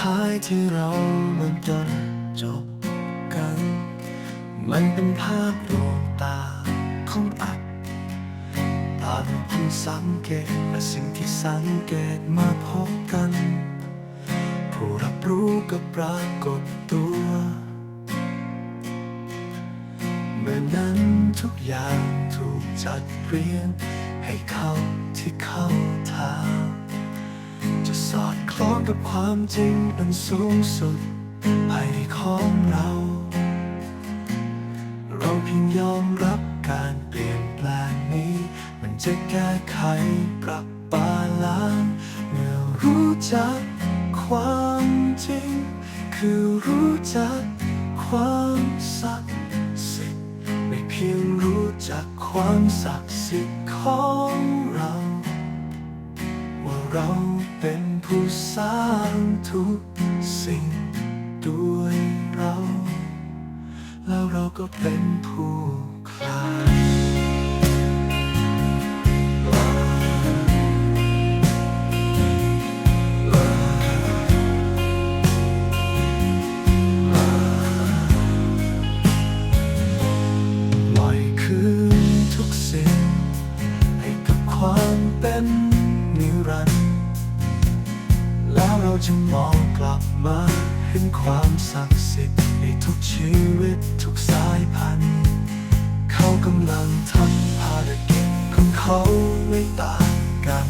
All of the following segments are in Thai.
ท้ายที่เรามันจนจบกัน มันเป็นภาพดวงตาของอัดตาผมสังเกตและสิ่งที่สังเกตมาพบกัน ผู้รับรู้ก็ปรากฏตัวเมื่อนั้นทุกอย่างถูกจัดเรียงให้เข้าที่เข้า กับความจริงอันสูงสุดภายในของเรา เราเพียงยอมรับการเปลี่ยนแปลงนี้ มันจะแก้ไขปรับบาลานซ์เมื่อรู้จักความจริง คือรู้จักความศักดิ์สิทธิ์ไม่เพียงรู้จักความศักดิ์สิทธิ์ของเรา ว่าเรา ร้างทุกสิ่งด้วยเรา แล้วเราก็เป็นผู้ เราจะมองกลับมาเห็นความศักดิ์สิทธิ์ในทุกชีวิตทุกสายพันธุ์ เขากำลังทำภารกิจของเขาไม่ต่างกัน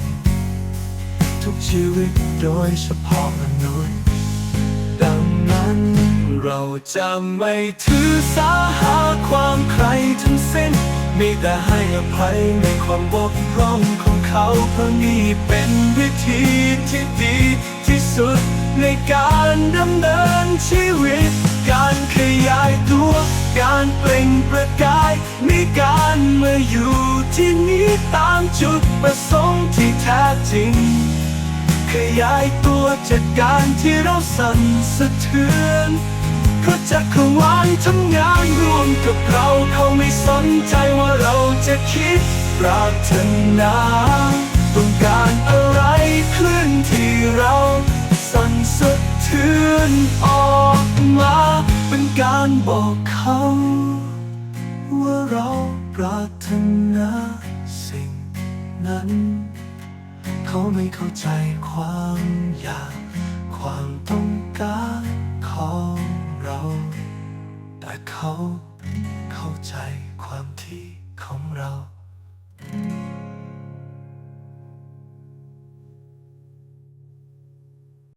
ทุกชีวิตโดยเฉพาะมนุษย์ดังนั้นเราจะไม่ถือสาหาความใครทั้งสิ้น มีแต่ให้อภัยในความบกพร่องของเขาเพราะนี่เป็น การดำเนินชีวิต การขยายตัว การเปล่งประกาย มีการมาอยู่ที่นี้ตามจุดประสงค์ที่แท้จริง ขยายตัวจากการที่เราสั่นสะเทือนเพราะจักรวาลทำงานร่วมกับเราเขาไม่สนใจว่าเราจะคิดปรารถนา นออกมา เป็นการบอกเขาว่าเราปรารถนาสิ่งนั้น เขาไม่เข้าใจความอยาก ความต้องการของเรา แต่เขาเข้าใจความที่ของเรา